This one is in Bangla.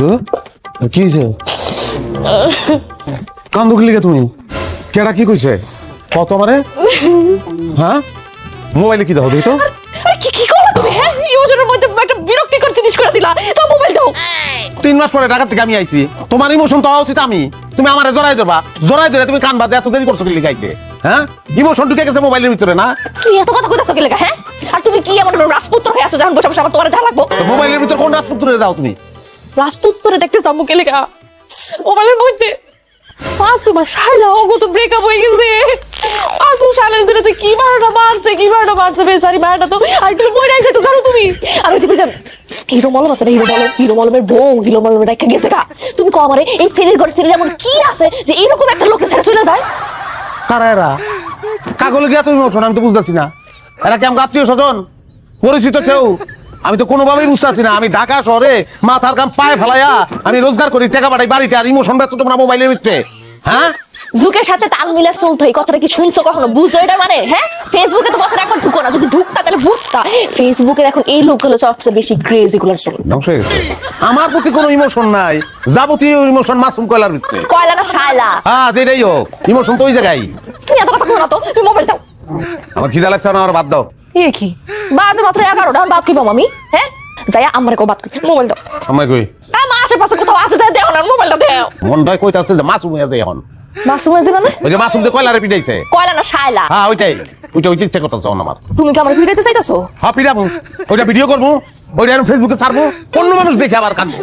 তো কি হয়েছে কান দুখলি কে তুমি? কেডা কি কইছে? কত আমারে। হ্যাঁ? মোবাইলে কি দাও দেখি তো। কি কি করো তুমি হ্যাঁ? ইমোশনের মধ্যে একটা বিরক্তিকর জিনিস করে দিলা। তো মোবাইল দাও। তিন মাস পরে ঢাকা থেকে আমি আইছি। তোমার ইমোশন তো উচিত আমি। তুমি আমারে জড়াই দেবা জড়াই ধরে তুমি কান বাজে এত দেরি করছ কি গাইতে হ্যাঁ? ইমোশন ঢুকে গেছে মোবাইলের ভিতরে না? তুই এত কথা কইতাছ কি লাগা হ্যাঁ? আর তুমি কি এমন রাজপুত্র হয়ে আছো যখন বসে বসে আমার তোমার দেখা লাগবো? মোবাইলের ভিতরে কোন রাজপুত্রে যাও তুমি? রাজপুত্রে দেখতে যাব লেগা মোবাইলের মধ্যে। পাঁচ মাস শালা ওগো তো ব্রেকআপ হয়ে গেছে। কি মারছে কি মারছে তো। আর আছে তো জানো তুমি। হিরো মলম আছে না, হিরো মলম? হিরো মলমের বউ, হিরো মলমের গেছে তুমি কো আমারে, এই সিরিয়াল ঘরে সিরিয়াল এমন কি আছে যে এরকম একটা লোকের ছেড়ে চলে যায়? কারা এরা? গিয়া তুমি আমি তো না। এরা কি আত্মীয় স্বজন পরিচিত কেউ? আমি তো কোনোভাবেই বুঝতেছি না। আমি ঢাকা শহরে মাথার কাম পায়ে ফেলাইয়া আমি রোজগার করি টাকা পাঠাই বাড়িতে আর ইমোশন ব্যস্ত তোমরা মোবাইলের ভিতরে। হ্যাঁ? যুগের সাথে তাল মিলে চলতে এই কথাটা কি শুনছো কখনো? বুঝছ এটা মানে? হ্যাঁ? ফেসবুকে তো বছর একবার ঢুকো না যদি ঢুকতা তাহলে বুঝতা। ফেসবুকের এখন এই লোকগুলো সবচেয়ে বেশি ক্রেজ জন্য। ধ্বংস হয়ে গেছে। আমার প্রতি কোনো ইমোশন নাই যাবতীয় ইমোশন মাসুম কয়লার ভিতরে। কয়লা না শায়লা হ্যাঁ যেটাই হোক ইমোশন তো ওই জায়গায়। তুমি এত কথা বলো না তো তুমি মোবাইল দাও। আমার খিদা লাগছে না আমার বাদ দাও। এ কি? বাজে মাত্র এগারোটা বাদ কি পাবো আমি হ্যাঁ? যাই আমার কেউ বাদ কি মোবাইল দাও। আমার কই? আমার আশেপাশে কোথাও আছে যাই দেও না মোবাইলটা দেও। মনটাই কইতে আছে যে মাছ উমিয়া যায় এখন। মাসুম আছে মানে ওই যে মাসুম যে কয়লারে পিটাইছে? কয়লা না শায়লা। হ্যাঁ ওইটাই। ওইটা ওই ইচ্ছা করতেছে আমার তুমি কি আমার পিটাইতে চাইতেছো? হ্যাঁ পিটাবো। ওইটা ভিডিও করব। ওইটা ফেসবুকে ছাড়বো। অন্য মানুষ দেখে আবার কানবো।